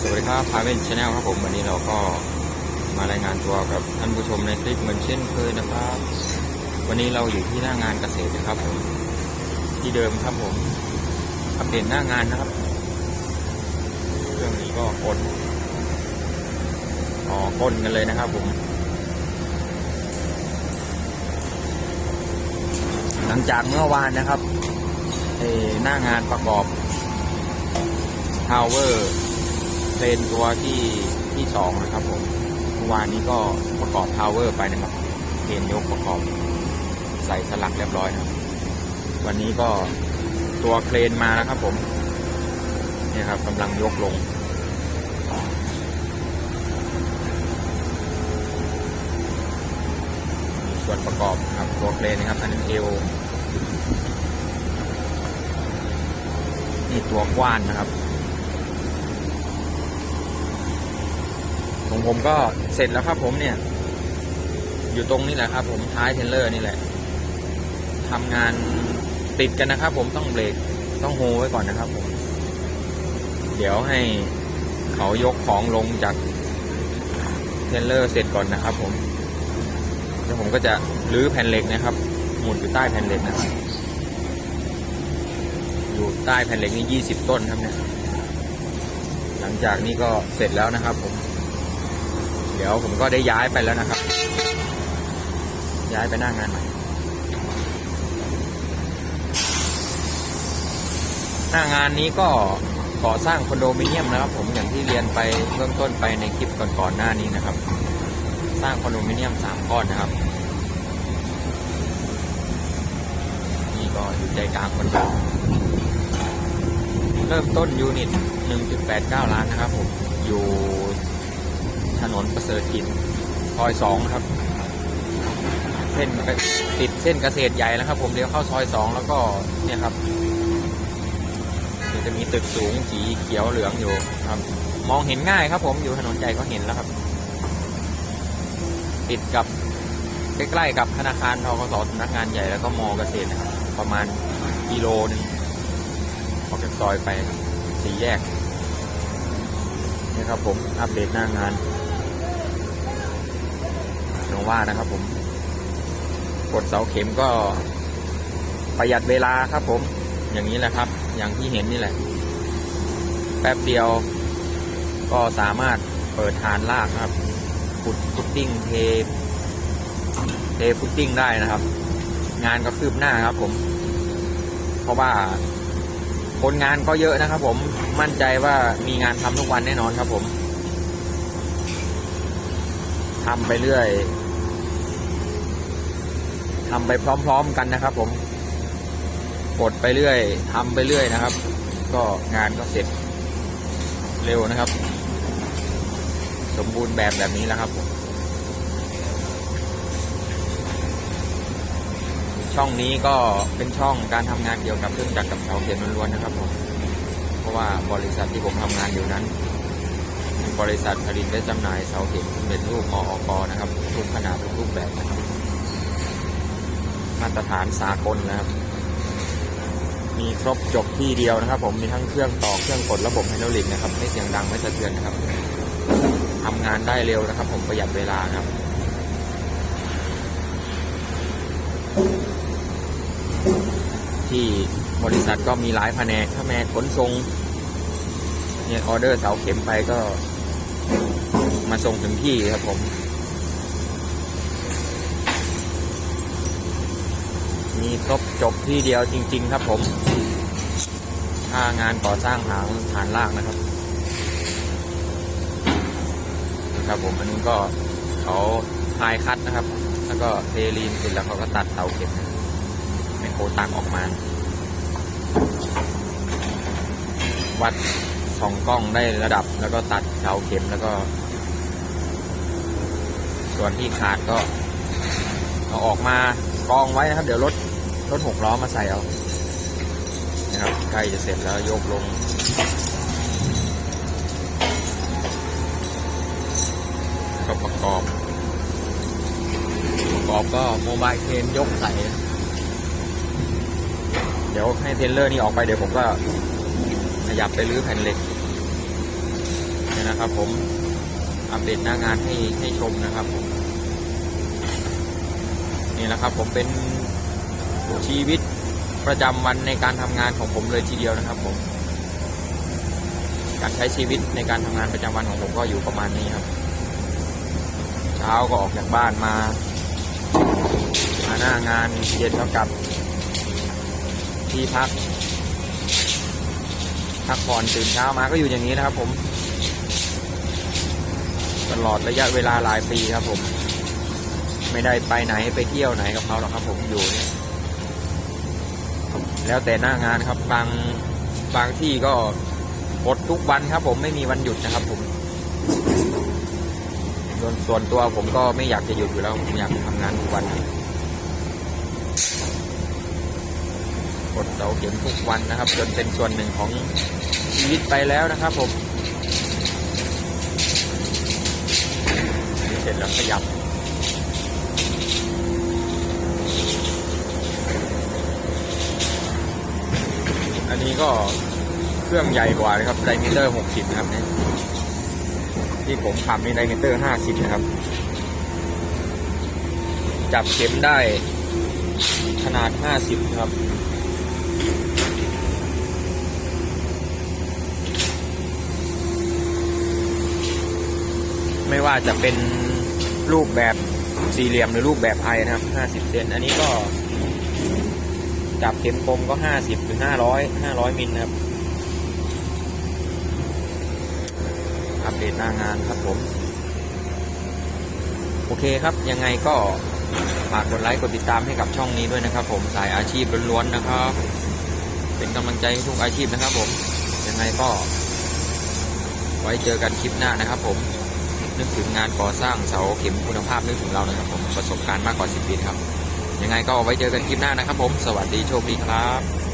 สวัสดีครับพาเวนชาแนลครับผมวันนี้เราก็มารายงานตัวกับท่านผู้ชมในคลิปเหมือนเช่นเคยนะครับ วันนี้เราอยู่ที่หน้างานเกษตรนะครับผมที่เดิมครับผมอัปเดตหน้างานนะครับเครื่องนี้ก็กดอ๋อกลกันเลยนะครับผมหลังจากเมื่อวานนะครับเอหน้างานประกอบทาวเวอร์ เพลนตัวที่ที่สองนะครับผมเมื่อวานนี้ก็ประกอบทาวเวอร์ไปนะครับเพลนยกประกอบใส่สลักเรียบร้อยนะวันนี้ก็ตัวเครนมาแล้วครับผมเนี่ยครับกำลังยกลงส่วนประกอบครับตัวเครนนะครับอันนี้เอวนี่ตัวกว้านนะครับ ของผมก็เสร็จแล้วครับผมเนี่ย อยู่ตรงนี้แหละครับ ผมท้ายเทรลเลอร์นี่แหละทำงานติดกันนะครับ ผมต้องเบรกต้องโฮไว้ก่อนนะครับ ผม เดี๋ยวให้เขายกของลงจากเทรลเลอร์เสร็จก่อนนะครับ ผมแล้วผมก็จะรื้อแผ่นเหล็กนะครับ หมุนอยู่ใต้แผ่นเหล็กนะครับอยู่ใต้แผ่นเหล็กนี่ยี่สิบต้นครับเนี่ย หลังจากนี้ก็เสร็จแล้วนะครับผม เดี๋ยวผมก็ได้ย้ายไปแล้วนะครับ ย้ายไปหน้างานใหม่ หน้างานนี้ก็ก่อสร้างคอนโดมิเนียมนะครับ ผมอย่างที่เรียนไปเบื้องต้นไปในคลิปก่อนๆหน้านี้นะครับ สร้างคอนโดมิเนียมสามก้อนนะครับนี่ก็อยู่ใจกลางคอนโดเริ่มต้นยูนิต 1.89 ล้านนะครับผม นนประเสริฐกิจซอยสองครับ เส้นติดเส้นเกษตรใหญ่แล้วครับ ผมเลี้ยวเข้าซอยสองแล้วก็เนี่ยครับเดี๋ยวจะมีตึกสูงสีเขียวเหลืองอยู่ครับ มองเห็นง่ายครับ ผมอยู่ถนนใหญ่ก็เห็นแล้วครับ ติดกับใกล้ๆกับธนาคารทกสสำนักงานใหญ่แล้วก็มอเกษตรนะครับประมาณกิโลนึงออกจากซอยไปสี่แยกนี่ครับผมอัปเดตหน้างาน งว่านะครับผม กดเสาเข็มก็ประหยัดเวลาครับผม อย่างนี้แหละครับ อย่างที่เห็นนี่แหละ แป๊บเดียว ก็สามารถเปิดฐานลากครับขุดฟุตติ้งเทเทฟุตติ้งได้นะครับ งานก็คืบหน้าครับผม เพราะว่าคนงานก็เยอะนะครับ ผมมั่นใจว่ามีงานทำทุกวันแน่นอนครับผมทำไปเรื่อย ทำไปพร้อม ๆกันนะครับ ผมกดไปเรื่อยทำไปเรื่อยนะครับ ก็งานก็เสร็จเร็วนะครับ สมบูรณ์แบบแบบนี้แล้วครับผมช่องนี้ก็เป็นช่องการทำงานเกี่ยวกับเครื่องจักรกับเสาเข็มล้วนๆนะครับผมเพราะว่าบริษัทที่ผมทำงานอยู่นั้นเป็นบริษัทผลิตและจำหน่ายเสาเข็มสำเร็จรูปมออกนะครับทุกขนาดทุกรูปแบบนะครับ มาตรฐานสากลนะครับ มีครบจบที่เดียวนะครับ ผมมีทั้งเครื่องต่อเครื่องกดระบบไฮดรอลิกนะครับไม่เสียงดังไม่สะเทือนนะครับทำงานได้เร็วนะครับ ผมประหยัดเวลาครับที่บริษัทก็มีหลายแผนกถ้าแผนขนส่งเนี่ยออเดอร์เสาเข็มไปก็มาส่งถึงที่ครับผม มีครบจบที่เดียวจริง ๆ ครับผม ถ้างานก่อสร้างหางฐานล่างนะครับ ครับผมอันนี้ก็เขาพายคัดนะครับ แล้วก็เทลีนเสร็จแล้วเขาก็ตัดเสาเข็มไมโครตักออกมา วัดส่องกล้องได้ระดับแล้วก็ตัดเสาเข็มแล้วก็ ส่วนที่ขาดก็เอาออกมากองไว้นะครับ เดี๋ยวรถ รถหกล้อมาใส่เอานะครับใกล้จะเสร็จแล้วยกลงก็ประกอบ ประกอบก็โมบายเคนยกใส่ เดี๋ยวให้เทรลเลอร์นี่ออกไปเดี๋ยวผมก็ขยับไปรื้อแผ่นเหล็กเนี่ยนะครับผมอัปเดตหน้างานให้ให้ชมนะครับผมนี่แหละครับผมเป็น ชีวิตประจำวันในการทำงานของผมเลยทีเดียวนะครับผมการใช้ชีวิตในการทำงานประจำวันของผมก็อยู่ประมาณนี้ครับ เช้าก็ออกจากบ้านมามาหน้างานเย็นก็กลับ ที่พักพักผ่อนตื่นเช้ามาก็อยู่อย่างนี้นะครับผม ตลอดระยะเวลาหลายปีครับผม ไม่ได้ไปไหนไปเที่ยวไหนกับเขาหรอกครับผมอยู่เนี่ย แล้วแต่หน้างานครับบางบางที่ก็หดทุกวันครับ ผมไม่มีวันหยุดนะครับ ผมส่วนส่วนตัวผมก็ไม่อยากจะหยุดอยู่แล้วผมอยากทำงานทุกวันกดเสาเข็มทุกวันนะครับ จนเป็นส่วนหนึ่งของชีวิตไปแล้วนะครับ ผมเสร็จแล้วขยับ อั นี้ก็เครื่องใหญ่กว่านะครับไดมิเตอร์60นะครับนี่ที่ผมทำนี่ไดมิเตอร์50นะครับ จับเข็มได้ขนาด50นครับไม่ว่าจะเป็นรูปแบบสี่เหลี่ยมหรือรูปแบบไอนะครับ 50 เซน อันนี้ก็ จับเข็มคมก็ห้าสิบถึงห้าร้อยห้าร้อยมิลนะครับ อัปเดตหน้างานครับผม โอเคครับ ยังไงก็ฝากกดไลค์กดติดตามให้กับช่องนี้ด้วยนะครับ ผมสายอาชีพล้วนๆนะครับ เป็นกำลังใจให้ทุกอาชีพนะครับ ผม ยังไงก็ ไว้เจอกันคลิปหน้านะครับ ผมนึกถึงงานก่อสร้างเสาเข็มคุณภาพนึกถึงเรานะครับ ผมประสบการณ์มากกว่า 10 ปีครับ ยังไงก็ไว้เจอกันคลิปหน้านะครับผม สวัสดีโชคดีครับ